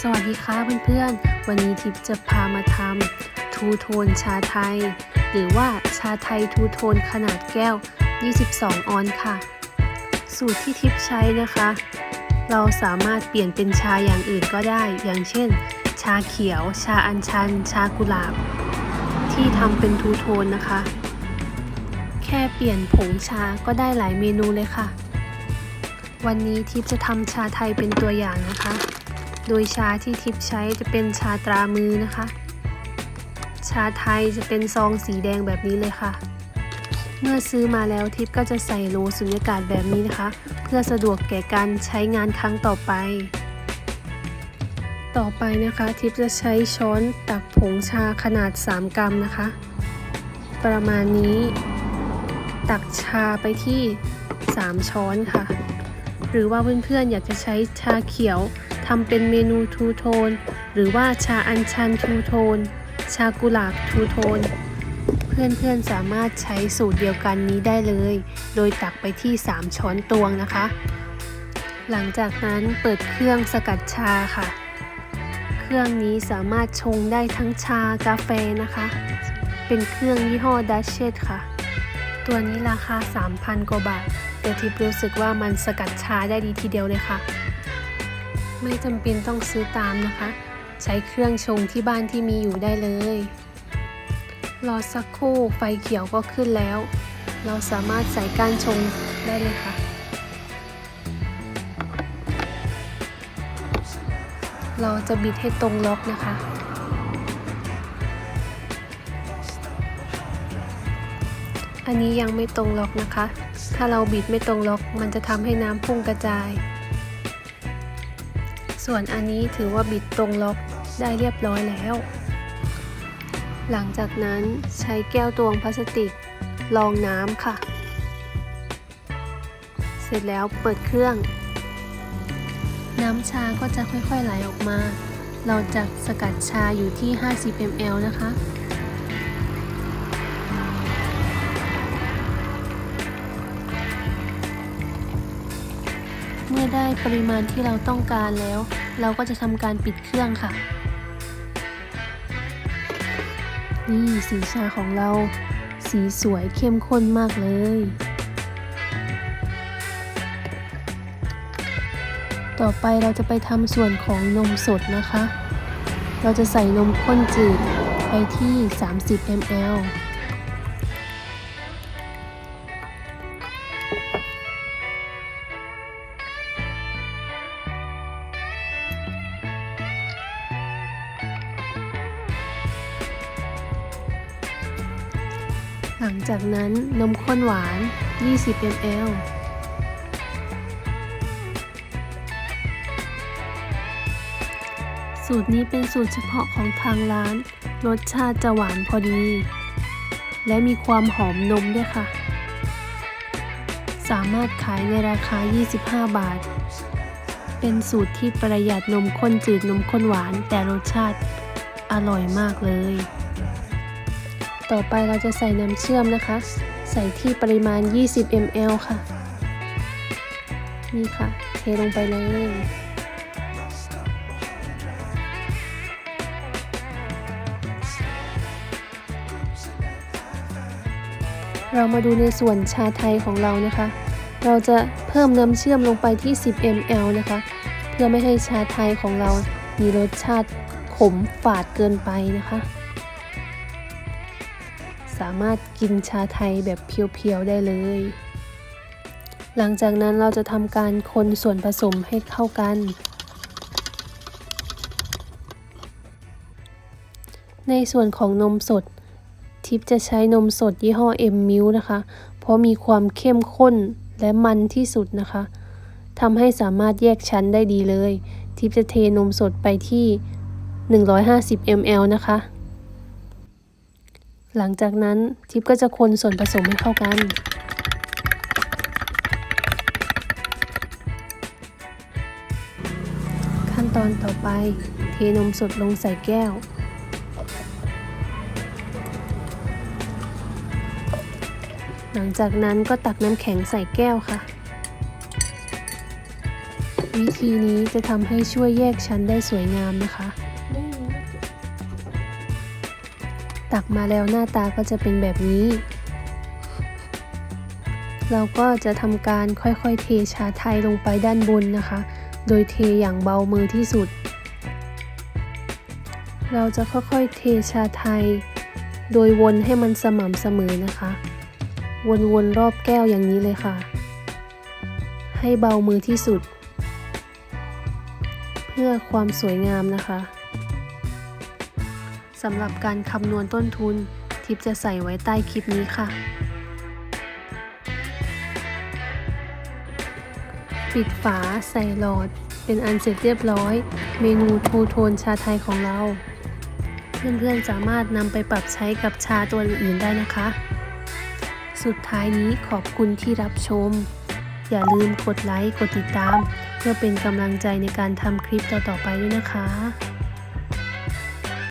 สวัสดีค่ะเพื่อนๆ วันนี้ทิพย์จะพามาทำทูโทนชาไทย หรือว่าชาไทยทูโทนขนาดแก้ว 22 ออนค่ะ สูตรที่ทิพย์ใช้นะคะ เราสามารถเปลี่ยนเป็นชาอย่างอื่นก็ได้ อย่างเช่น ชาเขียว ชาอัญชัน ชากุหลาบ ที่ทำเป็นทูโทนนะคะ แค่เปลี่ยนผงชาก็ได้หลายเมนูเลยค่ะ วันนี้ทิพย์จะทำชาไทยเป็นตัวอย่างนะคะ โดยชาที่ทิพใช้จะเป็นชาตรามือนะคะ ชาไทยจะเป็นซองสีแดงแบบนี้เลยค่ะ เมื่อซื้อมาแล้วทิพก็จะใส่โลสุญญากาศแบบนี้นะคะ เพื่อสะดวกแก่การใช้งานครั้งต่อไป ต่อไปนะคะทิพจะใช้ช้อนตักผงชาขนาด 3 กรัมนะคะ ประมาณนี้ ตักชาไปที่ 3 ช้อนค่ะ หรือว่าเพื่อนๆอยากจะใช้ชาเขียว ทำเป็นเมนูทูโทน หรือว่าชาอัญชันทูโทน ชากุหลาบทูโทน เพื่อนๆสามารถใช้สูตรเดียวกันนี้ได้เลย โดยตักไปที่ 3 ช้อนตวงนะคะ หลังจากนั้นเปิดเครื่องสกัดชาค่ะ เครื่องนี้สามารถชงได้ทั้งชากาแฟนะคะ เป็นเครื่องยี่ห้อดัชเชตค่ะ ตัวนี้ราคา 3,000 กว่าบาทแต่ทิพย์รู้สึกว่ามันสกัดชาได้ดีทีเดียวเลยค่ะ ไม่จำเป็นต้องซื้อตามนะคะ ใช้เครื่องชงที่บ้านที่มีอยู่ได้เลย รอสักครู่ไฟเขียวก็ขึ้นแล้ว เราสามารถใส่ก้านชงได้เลยค่ะ เราจะบิดให้ตรงล็อกนะคะอันนี้ยังไม่ตรงล็อกนะคะ ถ้าเราบิดไม่ตรงล็อก มันจะทำให้น้ำพุ่งกระจาย ส่วนอันนี้ถือว่าบิดตรงล็อกได้เรียบร้อยแล้ว หลังจากนั้นใช้แก้วตวงพลาสติกรองน้ำค่ะ เสร็จแล้วเปิดเครื่อง น้ำชาก็จะค่อยๆไหลออกมา เราจะสกัดชาอยู่ที่ 50 ml นะคะ อได้ปริมาณที่เราต้องการแล้ว เราก็จะทำการปิดเครื่องค่ะ นี่สีชาของเราสีสวยเข้มข้นมากเลยต่อไปเราจะไปทำส่วนของนมสดนะคะ เราจะใส่นมข้นจืดไปที่ 30 ml หลังจากนั้นนมข้นหวาน 20 ml สูตรนี้เป็นสูตรเฉพาะของทางร้าน รสชาติจะหวานพอดี และมีความหอมนมด้วยค่ะ สามารถขายในราคา 25 บาท เป็นสูตรที่ประหยัดนมข้นจืดนมข้นหวานแต่รสชาติอร่อยมากเลย ต่อไปเราจะใส่น้ำเชื่อมนะคะ ใส่ที่ปริมาณ 20 ml ค่ะ นี่ค่ะ เทลงไปเลยเรามาดูในส่วนชาไทยของเรานะคะ เราจะเพิ่มน้ำเชื่อมลงไปที่ 10 ml นะคะ เพื่อไม่ให้ชาไทยของเรามีรสชาติขมฝาดเกินไปนะคะ สามารถกินชาไทยแบบเพียวๆได้เลย หลังจากนั้นเราจะทำการคนส่วนผสมให้เข้ากัน ในส่วนของนมสด ทิปจะใช้นมสดยี่ห้อ M m i l นะคะ เพราะมีความเข้มข้นและมันที่สุดนะคะทำให้สามารถแยกชั้นได้ดีเลย ทิปจะเทนมสดไปที่ 150 ml นะคะ หลังจากนั้นทิปก็จะคนส่วนผสมให้เข้ากัน ขั้นตอนต่อไป เทนมสดลงใส่แก้ว หลังจากนั้นก็ตักน้ำแข็งใส่แก้วค่ะ วิธีนี้จะทำให้ช่วยแยกชั้นได้สวยงามนะคะ ตักมาแล้วหน้าตาก็จะเป็นแบบนี้ เราก็จะทำการค่อยๆเทชาไทยลงไปด้านบนนะคะ โดยเทอย่างเบามือที่สุด เราจะค่อยๆเทชาไทย โดยวนให้มันสม่ำเสมอนะคะ วนๆรอบแก้วอย่างนี้เลยค่ะ ให้เบามือที่สุด เพื่อความสวยงามนะคะ สำหรับการคำนวณต้นทุน ทิปจะใส่ไว้ใต้คลิปนี้ค่ะ ปิดฝาใส่หลอด เป็นอันเสร็จเรียบร้อย เมนูทูโทนชาไทยของเรา เพื่อนๆสามารถนำไปปรับใช้กับชาตัวอื่นๆได้นะคะ สุดท้ายนี้ขอบคุณที่รับชม อย่าลืมกดไลค์ กดติดตาม เพื่อเป็นกำลังใจในการทำคลิปต่อๆไปด้วยนะคะ